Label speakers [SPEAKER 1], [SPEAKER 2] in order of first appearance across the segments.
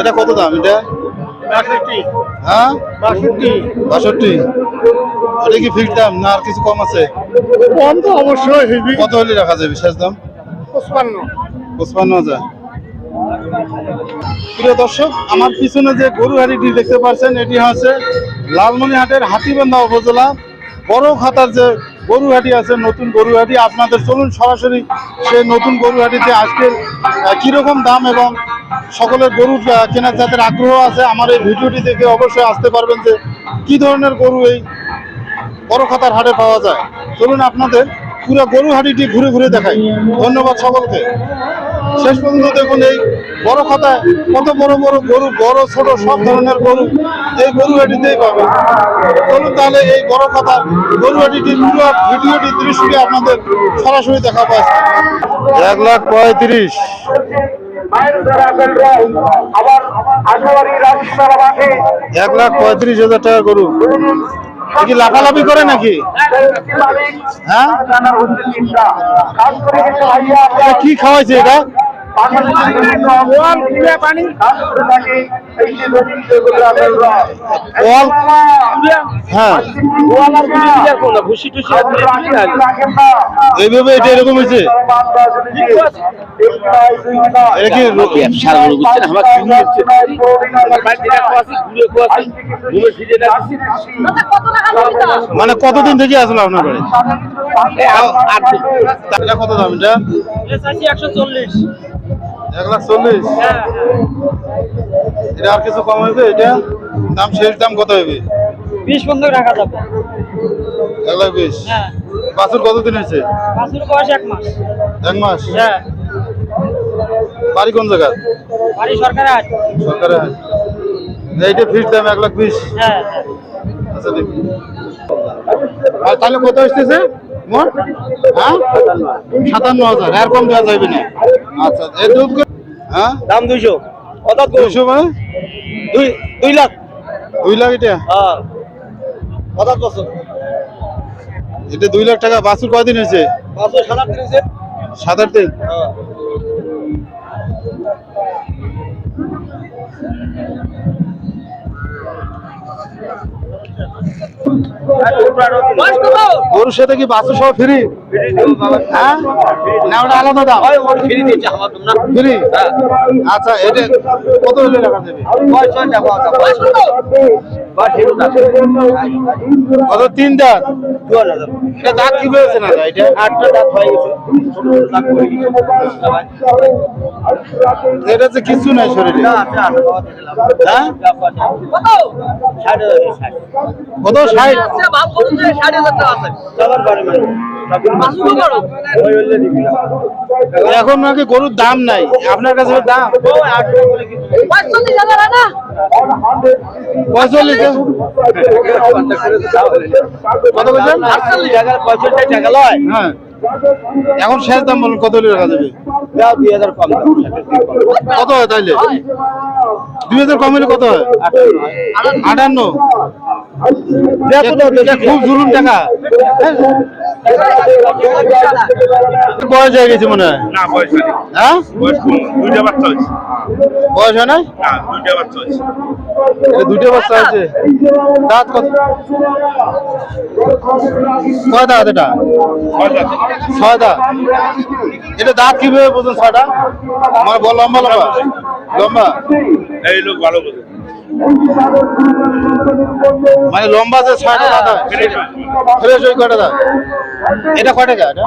[SPEAKER 1] এটা কত দাম? এটা? হ্যাঁ?
[SPEAKER 2] বাষট্টি।
[SPEAKER 1] এটা কি ফিক্সড দাম না আর কিছু কম আছে?
[SPEAKER 2] কম তো অবশ্যই
[SPEAKER 1] কত হলে রাখা যাবে শেষ দাম?
[SPEAKER 2] পঁচপান্ন।
[SPEAKER 1] পঁচপান্ন হাজার। প্রিয় দর্শক আমার পিছনে যে গরু হাটিটি দেখতে পাচ্ছেন এটি হচ্ছে লালমনিহাটের হাতিবান্ধা উপজেলা। বড় খাতার যে গরু হাটি আছে নতুন গরু হাটি আপনাদের চলুন সরাসরি সেই নতুন গরু হাটিতে আজকের কীরকম দাম এবং সকলের গরু কেনার যাদের আগ্রহ আছে, আমার এই ভিডিওটি দেখে অবশ্যই আসতে পারবেন যে কি ধরনের গরু এই বড় খাতার হাটে পাওয়া যায়। চলুন আপনাদের পুরো গরু হাটিটি ঘুরে ঘুরে দেখাই। ধন্যবাদ সকলকে। শেষ পর্যন্ত দেখুন এই বড় খাতায় কত বড় বড় গরু, বড়, ছোট, সব ধরনের গরু এই গরু হাটিতেই পাবে চলুন তাহলে এই বড় খাতার গরু হাটিটির পুরো ভিডিওটি দৃশ্যটি আপনাদের সরাসরি দেখা পাচ্ছে এক লাখ পঁয়ত্রিশ। এক লাখ পঁয়ত্রিশ হাজার টাকা করুন কি লাফালাফি করে নাকি? হ্যাঁ? এটা কি খাওয়াইছে এটা?
[SPEAKER 3] পানি
[SPEAKER 1] হ্যাঁ এইভাবে এটা এরকম হয়েছে? মানে কতদিন থেকে আসলো আপনার বাড়ি? কত দাম এটা?
[SPEAKER 2] একশো চল্লিশ।
[SPEAKER 1] এক লাখ চল্লিশ?
[SPEAKER 2] হ্যাঁ
[SPEAKER 1] এটা আর কিছু কম এটা? দাম শেষ দাম কত হবে
[SPEAKER 2] বিশ রাখা যাবে
[SPEAKER 1] এক লাখ বিশ।
[SPEAKER 2] হ্যাঁ।
[SPEAKER 1] বাছুর কতদিন হয়েছে?
[SPEAKER 2] বাছুর বয়স এক মাস।
[SPEAKER 1] এক মাস?
[SPEAKER 2] হ্যাঁ।
[SPEAKER 1] বাড়ি কোন জায়গা?
[SPEAKER 2] বাড়ি সরকার
[SPEAKER 1] সরকারে এইটা ফিক্স দাম এক লাখ বিশ।
[SPEAKER 2] হ্যাঁ
[SPEAKER 1] আচ্ছা দেখি। আর তাহলে কত আসতেছে? মোট? হ্যাঁ? সাতান্ন হাজার। এর কম দেওয়া যাবে না। আচ্ছা দুধ হ্যাঁ?
[SPEAKER 2] দাম দুইশো।
[SPEAKER 1] দুইশো মানে?
[SPEAKER 2] দুই দুই লাখ।
[SPEAKER 1] দুই লাখ এটা?
[SPEAKER 2] হ্যাঁ। বছর
[SPEAKER 1] এটা দুই লাখ টাকা। বাছুর কয়দিন হয়েছে?
[SPEAKER 2] বছর সাত আট দিন
[SPEAKER 1] সাত আট দিন? গরুর সাথে কি বাছুর সব ফ্রি? হ্যাঁ না ওটা আলাদা দাম।
[SPEAKER 2] Free
[SPEAKER 1] free? আচ্ছা এটা কত হলে রাখা যাবে কত তিন দাঁত এটা দাঁত কি হয়েছে না? এটা
[SPEAKER 2] আটটা দাঁত হয়ে গেছে।
[SPEAKER 1] এটা যে কিছু নাই শরীরে। হ্যাঁ? কত? ষাট এখন নাকি গরুর দাম নাই। আপনার কাছে দাম? পঁয়তাল্লিশ কত বলছেন? হ্যাঁ। এখন শেষ দাম বলুন কত হলে রাখা যাবে? কত হয় তাইলে? দুই হাজার কম হলে কত হয়? আটান্ন। খুব জুলুম টাকা। বয়স হয়ে গেছে মনে হয়?
[SPEAKER 4] না বয়স হয়নি।
[SPEAKER 1] হ্যাঁ?
[SPEAKER 4] বয়স কম দুইটা বাচ্চা হয়েছে।
[SPEAKER 1] বয়স হয় না
[SPEAKER 4] দুইটা বাচ্চা হয়েছে।
[SPEAKER 1] বাচ্চা দাঁত কত? কয় দাঁত এটা? ছয় দাঁত। এটা দাঁত কীভাবে বোঝেন ছয়টা? আমার বল লম্বা লম্বা? লম্বা?
[SPEAKER 4] এই লোক ভালো বোঝে।
[SPEAKER 1] মানে লম্বা যে ছয়টা হয়
[SPEAKER 4] ফ্রেশ
[SPEAKER 1] ওই কয়টা দাঁত? এটা কয় টাকা এটা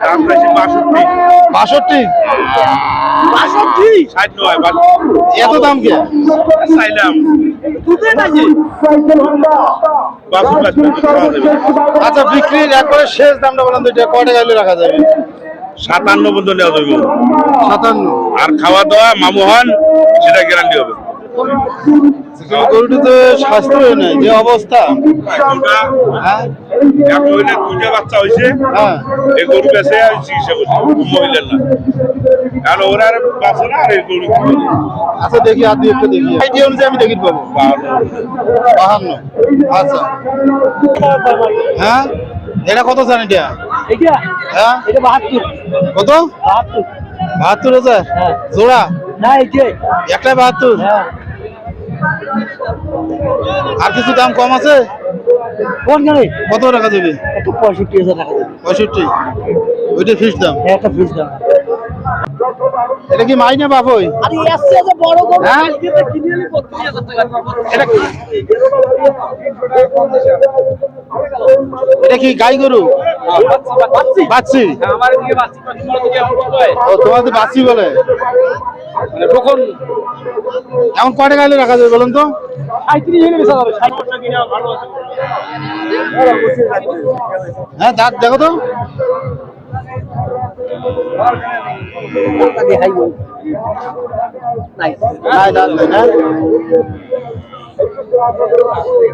[SPEAKER 4] দাম বেশি বাষট্টি।
[SPEAKER 1] বাষট্টি?
[SPEAKER 4] বাষট্টি? ষাট নয়
[SPEAKER 1] এত দাম কে?
[SPEAKER 4] চাইলাম।
[SPEAKER 1] আচ্ছা বিক্রির একবারে শেষ দামটা বলেন তো এটা কয় টাকা রাখা যাবে?
[SPEAKER 4] সাতান্ন পর্যন্ত নেওয়া যাবে।
[SPEAKER 1] সাতান্ন।
[SPEAKER 4] আর খাওয়া দাওয়া মামু হন সেটা গ্যারান্টি হবে।
[SPEAKER 1] গরুটি তো স্বাস্থ্য নেই যে অবস্থা।
[SPEAKER 4] দুটা
[SPEAKER 1] হ্যাঁ?
[SPEAKER 4] দুইটা বাচ্চা হয়েছে
[SPEAKER 1] হ্যাঁ।
[SPEAKER 4] এই গরু বেঁচে চিকিৎসা করছি মহিলার না কারণ ওরা আর বাঁচে না আর এই গরু
[SPEAKER 1] আচ্ছা দেখি আর দুই একটা দেখি। আইডিয়া অনুযায়ী আমি দেখি পাবো বাহান্ন। আচ্ছা। হ্যাঁ? এটা কত জান এটা হ্যাঁ?
[SPEAKER 2] এটা বাহাত্তর।
[SPEAKER 1] কত?
[SPEAKER 2] বাহাত্তর।
[SPEAKER 1] বাহাত্তর হাজার?
[SPEAKER 2] হ্যাঁ।
[SPEAKER 1] জোড়া?
[SPEAKER 2] না এই যে
[SPEAKER 1] একটা বাহাত্তর? আর কিছু দাম কম আছে?
[SPEAKER 2] কোন গাড়ি
[SPEAKER 1] কত টাকা দেবে?
[SPEAKER 2] একটু পঁয়ষট্টি হাজার টাকা দেবে।
[SPEAKER 1] পঁয়ষট্টি। ওইটা ফিক্স দাম?
[SPEAKER 2] একটা ফিস দাম।
[SPEAKER 1] এটা কি মাইনে বাপই
[SPEAKER 2] আরে আসছে যে বড় গরু
[SPEAKER 1] হ্যাঁ? এটা কি? গাই গরু? বাচ্চি
[SPEAKER 2] আমার দিকে পাচ্ছি তোমার দিকে কয়
[SPEAKER 1] ও তোমাদের বাচ্চি বলে?
[SPEAKER 2] মানে তখন
[SPEAKER 1] এখন কয় গাইলে রাখা যাবে বলুন তো? হ্যাঁ দাঁত দেখো তো।
[SPEAKER 2] দেখাই গো নাই
[SPEAKER 1] নাই দাঁত নেই না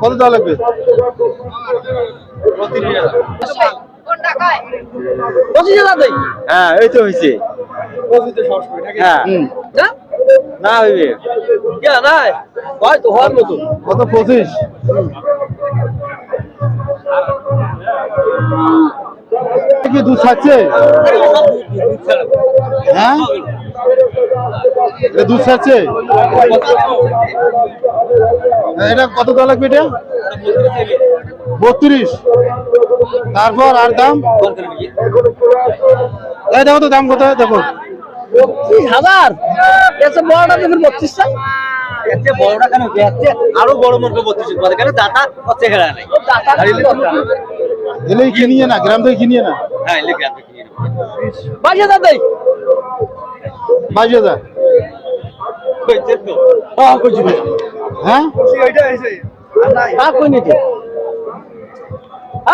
[SPEAKER 1] কত দেওয়া লাগবে?
[SPEAKER 2] পঁচিশ হাজার দেই।
[SPEAKER 5] হ্যাঁ এই তো হয়েছে হ্যাঁ।
[SPEAKER 2] না
[SPEAKER 5] না হইবে।
[SPEAKER 2] কে হয় তো হওয়ার মতো।
[SPEAKER 1] কত পঁচিশ? দুধ খাচ্ছে? হ্যাঁ? এটা দুধ খাচ্ছে? এটা কত দেওয়া লাগবে এটা? বত্রিশ। তারপর আর দাম? এই দেখো তো দাম কত দেখো।
[SPEAKER 2] বত্রিশ হাজার বড়টা দেবেন বত্রিশ
[SPEAKER 5] বড়টা কেন আরও বড় মনকে বত্রিশ পরে। কেন? দাতা হচ্ছে খেলা নাই।
[SPEAKER 1] এলেই কিনিয়ে না গ্রাম থেকে কিনিয়ে না।
[SPEAKER 5] হ্যাঁ।
[SPEAKER 2] বাইশ হাজার
[SPEAKER 1] বাইশ হাজার
[SPEAKER 2] হ্যাঁ
[SPEAKER 1] হ্যাঁ?
[SPEAKER 2] কই নিতে?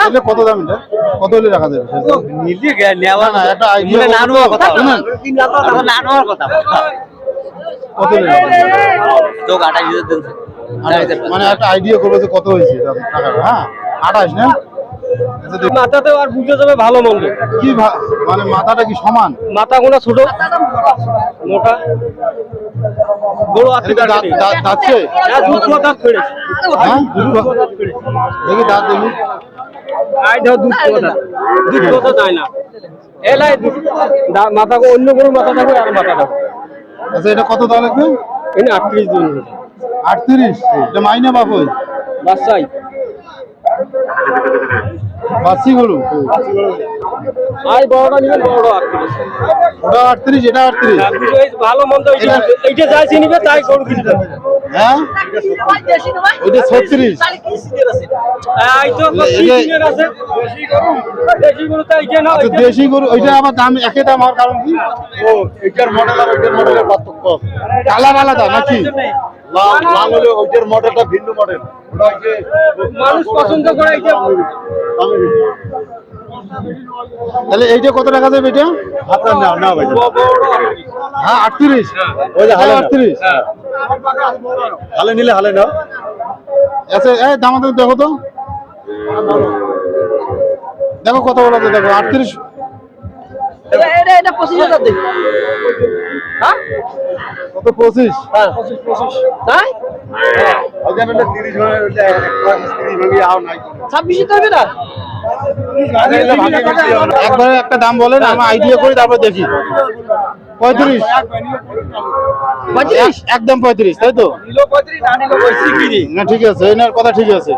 [SPEAKER 1] এটা কত দাম এটা? কত হলে রাখা যাবে?
[SPEAKER 5] নিলে নেওয়া
[SPEAKER 1] না, না, একটা
[SPEAKER 5] মানে না নেওয়ার কথা।
[SPEAKER 1] শুনুন।
[SPEAKER 5] না নেওয়ার কথা।
[SPEAKER 1] কত হলে
[SPEAKER 5] তো।
[SPEAKER 1] মানে একটা আইডিয়া করব যে কত হয়েছে টাকাটা হ্যাঁ? আঠাশ না? দেখ-
[SPEAKER 2] আর বুঝতে যাবে ভালো মন্দ।
[SPEAKER 1] কি মানে মাথাটা কি সমান?
[SPEAKER 2] মাথা গোনা ছোট মোটা। আছে
[SPEAKER 1] দাঁত
[SPEAKER 2] ফেড়েছে
[SPEAKER 1] হ্যাঁ দেখি দাঁত দেখি।
[SPEAKER 2] আই দাও দুধ কথা দুধ কথা যায় না। এলাই মাথা অন্য কোনো মাথা থাকবে আর মাথা থাকবে
[SPEAKER 1] আচ্ছা এটা কত লাগবে?
[SPEAKER 2] আটত্রিশ দিন
[SPEAKER 1] আটত্রিশ? এটা মাইনা বাপ ওই বাচ্চি গরু
[SPEAKER 2] আই বড়টা নিবেন বড় আটত্রিশ।
[SPEAKER 1] ওটা আটত্রিশ এটা আটত্রিশ।
[SPEAKER 2] ভালো মন্দ এইটা যাই চিনিবে তাই গরু কিনবে
[SPEAKER 1] হ্যাঁ? ওইটা ছত্রিশ।
[SPEAKER 2] দেশি গরু
[SPEAKER 1] আচ্ছা দেশি গরু ওইটা আবার দাম একই দাম হওয়ার কারণ কি? ও এটার মডেল আর ওইটার মডেলের পার্থক্য। কালার আলাদা নাকি? লাল লাল হলে ওইটার মডেলটা ভিন্ন মডেল
[SPEAKER 2] মানুষ পছন্দ করে
[SPEAKER 1] তাহলে এইটা কত টাকা দেবে এটা? আপনার না না ভাই। হ্যাঁ আটত্রিশ। ওই যে হালে আটত্রিশ। হালে নিলে হালে না আচ্ছা এই দাম দেখো তো। দেখো কত বলা দেখো আটত্রিশ।
[SPEAKER 2] এটা এটা এটা পঁচিশ হাজার দিন। হ্যাঁ?
[SPEAKER 1] কত পঁচিশ?
[SPEAKER 2] হ্যাঁ পঁচিশ পঁচিশ। তাই?
[SPEAKER 1] তিরিশ তিরিশ ভাবি আও নাই।
[SPEAKER 2] ছাব্বিশে তো হবে না?
[SPEAKER 1] একবারে একটা দাম বলেন আমরা আইডিয়া করি তারপর দেখি। পঁয়ত্রিশ।
[SPEAKER 2] পঁয়ত্রিশ?
[SPEAKER 1] একদম পঁয়ত্রিশ তাই তো?
[SPEAKER 2] না
[SPEAKER 1] না ঠিক আছে এনার কথা ঠিক আছে।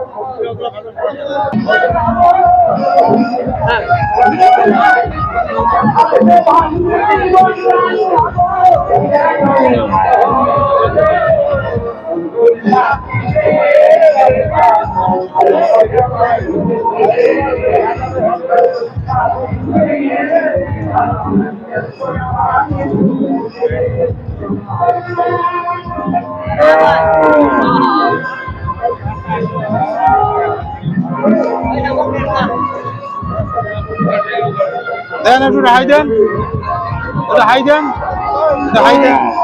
[SPEAKER 1] দেন একটু হাই দেন একটু হাই দেন একটু হাই দেন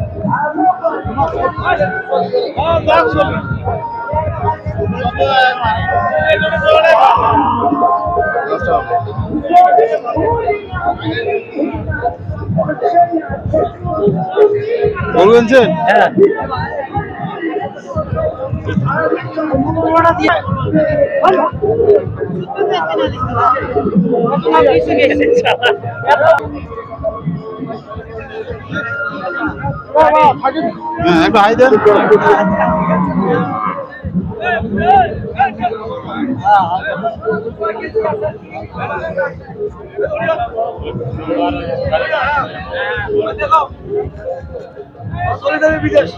[SPEAKER 1] গরু আনছেন
[SPEAKER 2] হ্যাঁ।
[SPEAKER 1] হ্যাঁ।
[SPEAKER 5] বিদেশ